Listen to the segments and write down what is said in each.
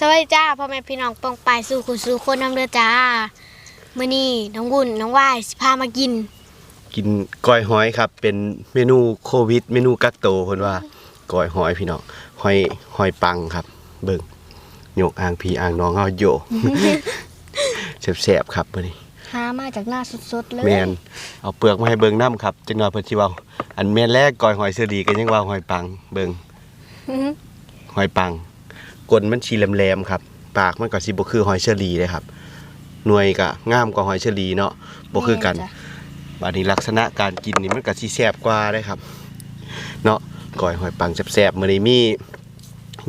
สวัสดีจ้าพ่อแม่พี่น้องปองปายสู่คุณสู่คนน้ำเด้อจ้ามื้อนี้น้องวุ่นน้องว่ายสิพามากิน กินก้อยหอยครับ เป็นเมนูโควิด เมนูกักโตวเพิ่นว่าก้อยหอยพี่น้องหอยหอยปังครับ เบิ่งโยกอ่างพี่อ่างน้องเฮาโยแซ่บๆครับมื้อนี้หามาจากหน้าสดๆเลยแม่นเอาเปลือกมาให้เบิ่งน้ำครับจังหน่อยเพิ่นสิเว้าอันแม่นแรกก้อยหอยเสอดีก็ยังว่าหอยปังเบิ่งอื้อหือหอยปัง ก้นมันชีแหลมๆครับ ปากมันก็สิบ่คือหอยเชอรี่เลยครับ หน่วยก็งามกว่าหอยเชอรี่เนาะบ่คือกันแม่จ้ะบัดนี้ลักษณะการกินนี่มันก็สิแซ่บกว่าได้ครับ เนาะก้อยหอยปังแซ่บๆมื้อนี้มี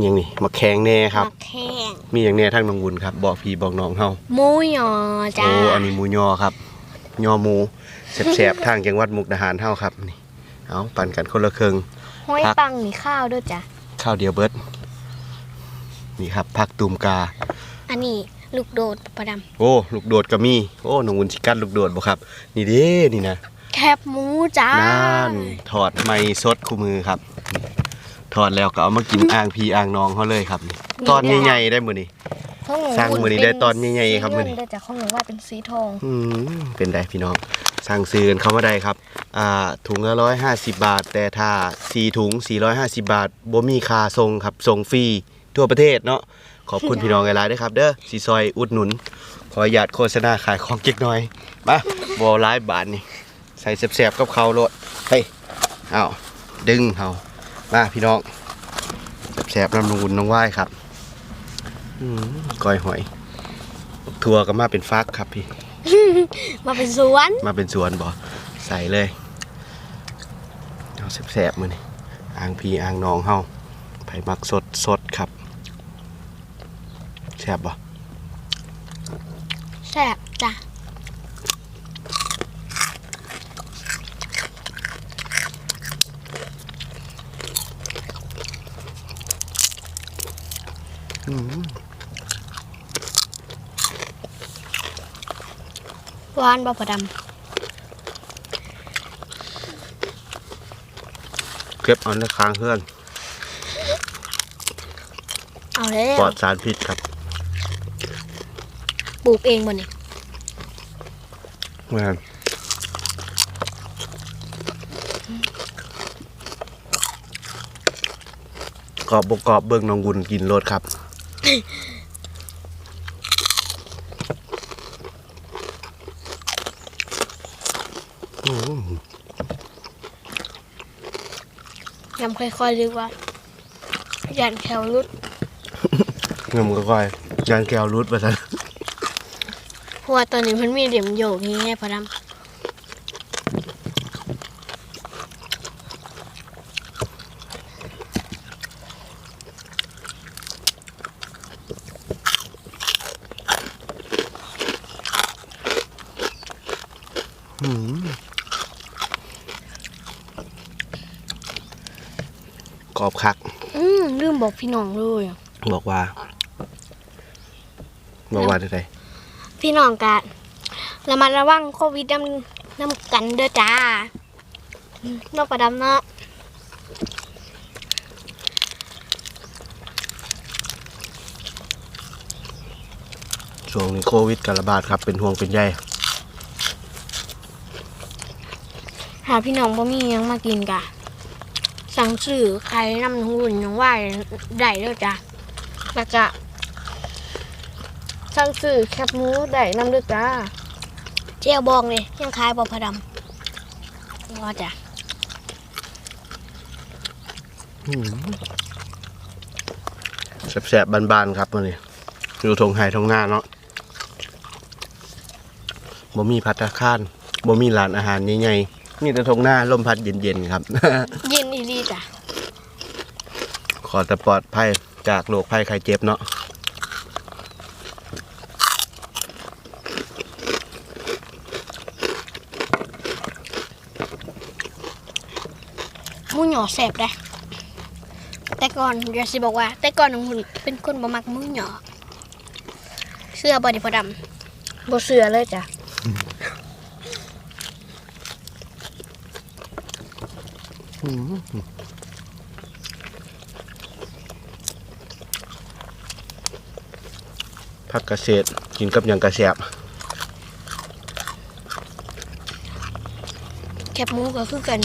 หยังนี่มะแขงแน่ครับมักแข้งมีหยังแน่ทางน้องวุ้นครับบอกพี่บอกน้องเฮาหมูหยอจ้าโอ้อันนี้หมูยอครับยอหมูแซ่บๆทางจังหวัดมุกดาหารเฮาครับนี่เอาปั่นกันคนละครึ่งห้อยผักปังนี่ข้าวด้วยจ้ะข้าวเดียวเบิด นี่ครับผักตูมกา อันนี้ลูกโดดประดำโอ้ลูกโดดก็มีโอ้น้องวุ้นสิกัดลูกโดดบ่ครับ นี่เด้นี่นะแคบหมูจ้านั่นถอดไม้สดคู่มือครับ ถอดแล้วก็เอามากินอ่างพี่อ่างน้องเขาเลยครับ ตอนใหญ่ๆได้มื้อนี้ของหนูสร้างมื้อนี้ได้ตอนใหญ่ๆครับมื้อนี้สีเงิด้วยจ้ะของหนูว่าเป็นสีทองอืมเป็นได้พี่น้องสั่งซื้อกันเข้ามาได้ครับอ่าถุงละร้อยห้าสิบบาท แต่ถ้าสี่ถุงสี่ร้อยห้าสิบาทบ่มีค่าส่งครับส่งฟรี ทั่วประเทศเนาะขอบคุณพี่น้องหลายๆด้วยครับ เด้อสีซอยอุดหนุน ขออนุญาตโฆษณาขายของเก๊กน้อยมาบอร้ายบาทนี่ใส่แสบๆกับเขาโลดเฮ้ยเอาดึงเขามาพี่น้องแสบๆน้ำลงอุ่นน้องไหว้ครับอืมก้อยหอยทัวก็มาเป็นฟักครับพี่ มาเป็นสวนมาเป็นสวนบ่ใส่เลยเอาแสบๆมือนี่อ่างพีอ่างน้องเฮาไผ่มักสดสดครับแส บบ่แซ่บจ้ะอืมหวานบ่ประดเก็บเอาในค้างเพื่อนำเอาแล้วปลอดสารพิษครับป ลูกเองบ่นี่แม่นกรอบบกรอบเบิ่งน้องบุญกินรสครับอืมยำค่อยๆดีกว่ายันแคลรุด เงิมก็ค่อยยานแก้วรุดมาซะเพ ราะว่าตอนนี้มันมีเหลี่ยมโยกนี่ไงพอดำกรอบคัก อืมลืมบอกพี่น้องเลยอะบอกว่า บอกว่าได้ได พี่น้องกะระมัดระวังโควิดน้ำน้ำกันเด้อจ้าอืมนอกประดำเนาะช่วงนี้โควิดการระบาดครับ เป็นห่วงเป็นใยหาพี่น้องบ่มีหยังมากินกะ สั่งซื้อใครนำหุ่นยังไหวได้เด้อจ้าแล้วก็ สั่งซื้อแคบหมูได้นำเด้อจ้าเจียวบองเลยยังขายบ่พอดำว่าจ้ะแสบๆบานๆครับวันนี้อยู่ทงไฮทงหน้าเนาะบ่มีพัตตาคารบ่มีร้านอาหารใหญ่ๆมีแต่ทงหน้าลมพัดเย็นๆครับ เย็นอีดีจ้ะขอแต่ปลอดภัยจากโรคภัยไข้เจ็บเนาะ หมูหย อแสบได้แต่ก่อนเดี๋ยวสิบอกว่า แต่ก่อนน้องหุ่นเป็นคนบ่มักหมูหยอเสื้อบอดี้พอดำบ่เสื้อเลยจ้ะอผักกระเศษกินกับหยังกระแสบแคบหมูก็คือกัน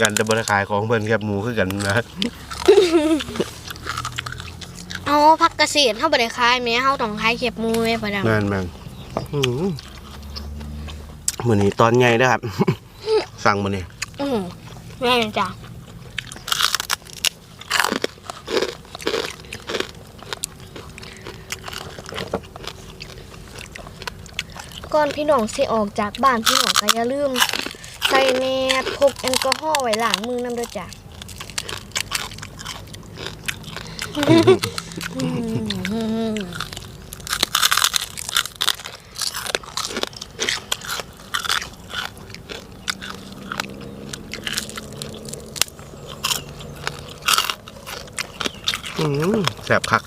กันจะบริขายของเพิ่นแคบหมูคือกันนะเอาพักเกษตรเฮาบ่ได้ขายแม่เฮาต้องขายแคบหมูแม่พอดำงานแม่งอื้อหือมื้อนี้ตอนใหญ่นะครับ สั่งมื้อนี้อือแม่นจ้ะก่อนพี่น้องสิออกจากบ้านพี่น้องก็อย่าลืมใส่แมสพกแอลกอฮอล์ไว้ล้างมือนำเด้อจ้ะอื้อหือแสบคัก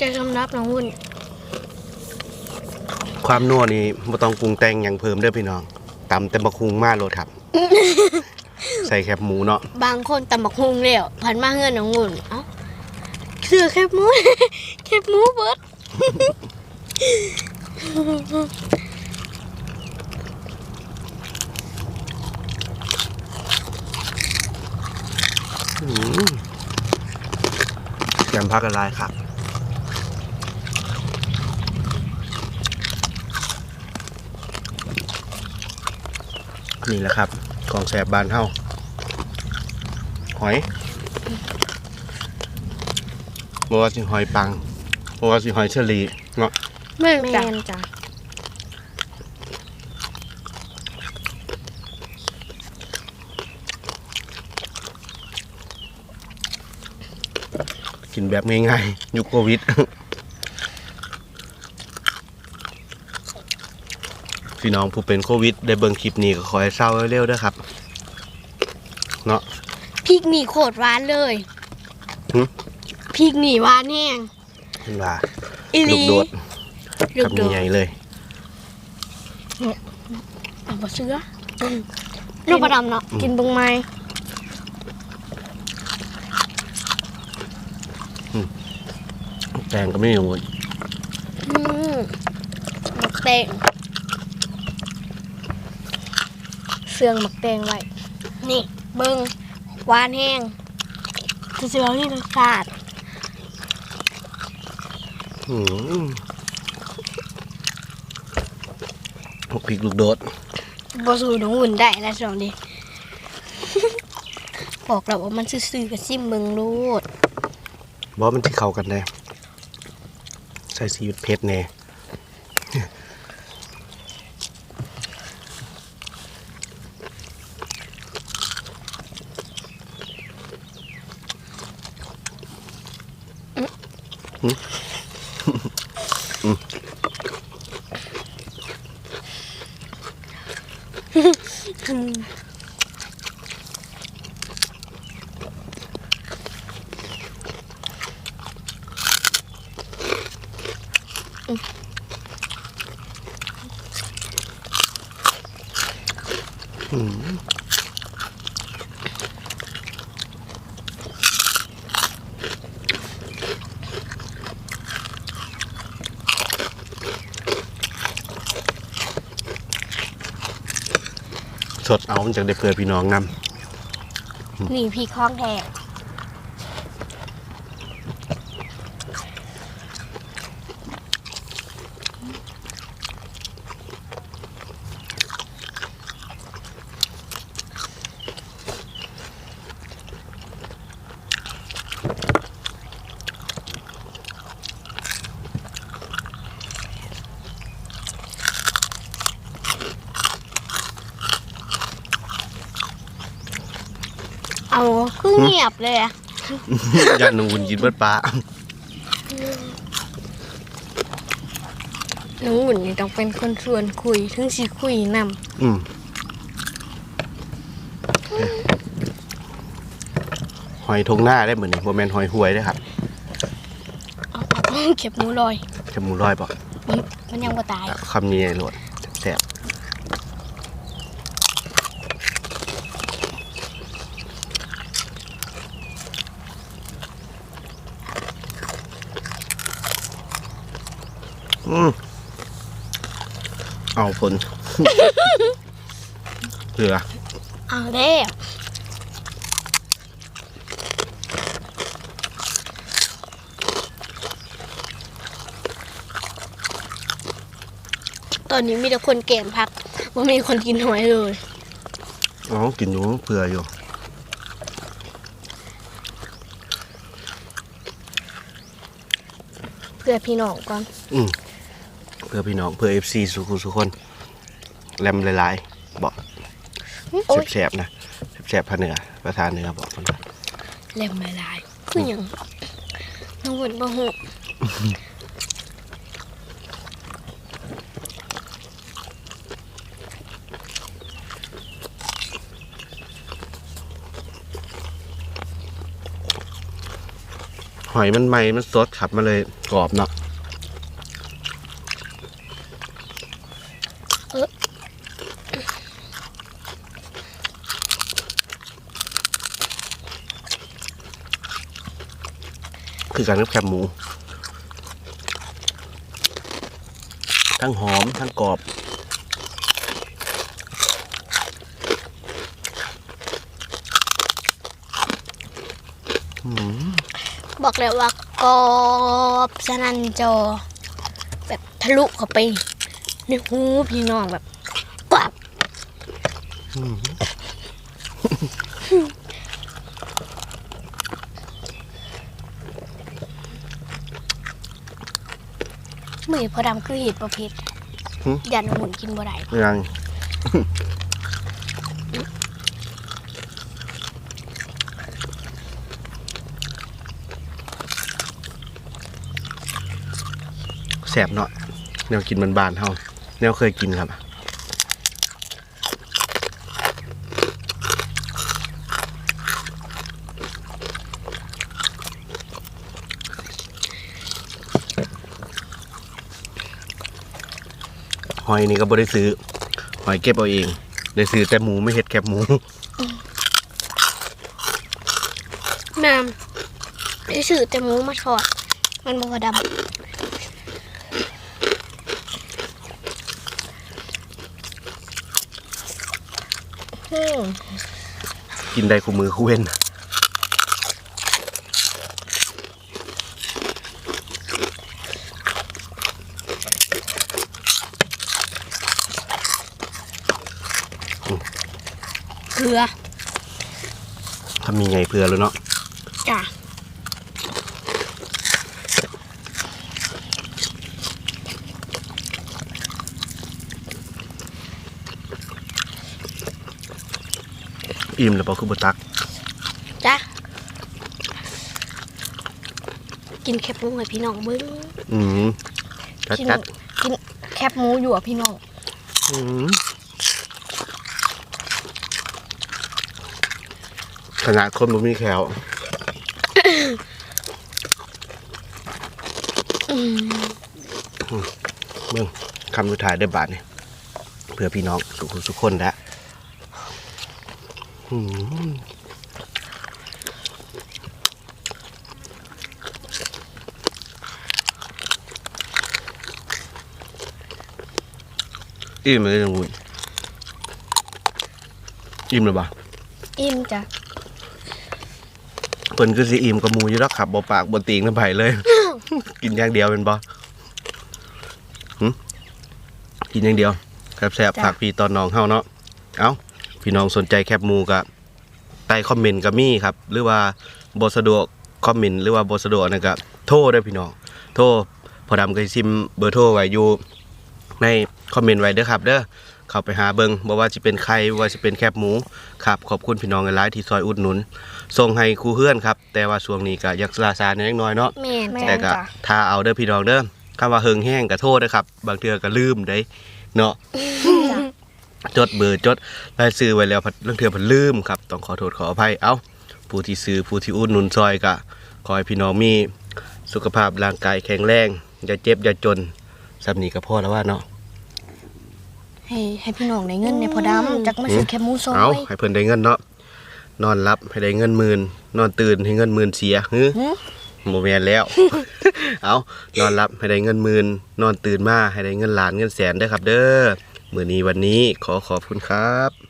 จะสำรับน้องวุ่น ความนัวนี่บ่ต้องปรุงแต่งหยังเพิ่มเด้อพี่น้องตำแต่บะคุงมาโลดครับ ใส่แคบหมูเนาะบางคนตำบักฮุงแล้วพันมาเฮือนน้องวุ่นเอ้าเสือแคบหมู แคบหมูเบิดอื้อหือแกมพักละลายครับ นี่แหละครับของแสบบานเท่าหอยบว่าสิหอยปังบว่าสิหอยเชอรี่เนาะแม่นจ้ะจ้ะกินแบบง่ายๆยุคโควิด พี่น้องผู้เป็นโควิด ได้เบิ่งคลิปนี้ก็ขอให้เศร้าเร็วๆด้วยครับ เนาะพริกนี่โคตรหวานเลยหึ พริกนี่หวานแห้งเห็นว่าอีลูกโดดลูกคำโดดใหญ่ๆเลย เอาบ่เสืออืมลูกประดำเนาะ กินเบิ่งไหมแตงก็ไม่อยู่อืมหมักแตง เสืองหมักแตงไว้ นี่เบิ่งหวานแห้งจะเสือนี่รสชาติอืมพวกพริกลูกโดดบ่สู้น้องอุ่นได้แล้วสองดิบอกแล้วว่ามันซื่อๆกับซิมเบิ่งโลดบอมันที่เข้ากันแน่ใส่ซีอิ๊วเผ็ดแน่ สดเอามันจากได้เพื่อพี่น้องนำนี่พี่คล้องแท้เอา คือเงียบเลยอะำย่านหนูหุ่นกินเบิดปลาน้องหุ่นนี่ต้องเป็นคนชวนคุย ถึงสิคุยนำอืมหอยทงหน้าได้เหมือนนี่โมเมนหอยหวยได้อครับเอาเอาเก็บหมูลอยจมูกลอยบอกมันมันยังบ่ตาย คำนี้โหลดแสบอื เอาผลเหลือเอาเด้ตอนนี้มีแต่คนเกมพักว่ามีคนกินหอยเลย อ๋อ กินอยู่เผื่ออยู่เพื่อพี่น้องก่อน อืม เพื่อพี่น้องเพื่อเอฟซีสุขุสุกคนแลมหลายๆบอกโอ้ยแสบๆนะแสบๆภาคเหนือประธานเหนือบอกคนว่าเล่มไม่ลายคือหยังน้องบุญบ่ฮู้หอยมันใหม่มันสดครับมันเลยกรอบเนาะ การกับแคบหมู ทั้งหอมทั้งกรอบบอกเลยว่ากรอบสนันจอ แบบทะลุเข้าไปในหูพี่น้องแบบกร อบมือพอดำคือเห็ดประเภทหึ ยันหมุนกินบ่ได้ยัง แสบเนาะแนวกินมันบานๆเฮาแนวเคยกินครับ หอยนี่ก็บ่ได้ซื้อ หอยเก็บเอาเอง ได้ซื้อแต่หมูไม่เห็ดแคบหมู แม่ได้สื่อแต่หมูมาทอด มันบ่พอดำอืมกินได้คู่มือคู่เว้น เกลือทำมีไงเพื่อแล้วเนาะจ้ะอิ่มแล้วเปล่าคือบตักจ้ะกินแคบหมูให้พี่น้องเบิ้งอืมจัดกินจัดกินแคบหมูอยู่อะพี่น้องอืม ขนาดคนบ่มีแขวอืมเบิ่งคำสุดท้ายได้บาทนี่เพื่อพี่น้องสุขสุขคนแล้วอิ่มเลยจังวุ้ยอิ่มเลยบ่อิ่มจ้ะ เพิ่นคือสิอิ่มกับหมูอยู่แล้วครับบ่ปากบ่ติงน้ำไผ่เลย กินอย่างเดียวเป็นบ่หึกินอย่างเดียวแซ่บๆผักพี่ตอนน้องเฮาเนาะเอ้าพี่น้องสนใจแคบหมูก็ใต้คอมเมนต์ก็มีครับ หรือว่าบ่สะดวกคอมเมนต์หรือว่าบ่สะดวกนั่นก็โทรเด้อพี่น้องโทรพอดำก็สิซิมเบอร์โทรไว้อยู่ในคอมเมนต์ไว้เด้อครับเด้อเข้าไปหาเบิงบ่ว่าสิเป็นไข่บ่ว่าสิเป็นแคบหมูครับขอบคุณพี่น้องหลายๆที่ซอยอุดหนุน ส่งให้ครูเพื่อนครับ แต่ว่าช่วงนี้ก็อยักลาซาเล็กน้อยเนาะแม่นแต่จ้ะก็ทาเอาเด้อพี่น้องเด้อคำว่าเฮิงแห้งก็โทษนะครับ บางเทื่อก็ลืมได้เนาะจดเบอร์จดรายซื้อไว้แล้วพัดเรื่องเทื่อพันลืมครับต้องขอโทษขออภัยเอ้าผู้ที่ซื้อผู้ที่อุดหนุนซอยก็ขอให้พี่น้องมีสุขภาพร่างกายแข็งแรงอย่าเจ็บอย่าจนสำนีก็พอแล้วว่าเนาะให้ให้พี่น้องได้เงินในพอดำจักมาซื้อแคบหมูซอเอายให้เพิ่นได้เงินเนาะ นอนรับให้ได้เงินหมื่นนอนตื่นให้เงินหมื่นเสียหือหึโมเมนแล้ว เอานอนรับให้ได้เงินหมื่นนอนตื่นมาให้ได้เงินล้านเงินแสนเด้อครับ เด้อมื้อนี้วันนี้ขอขอบคุณครับ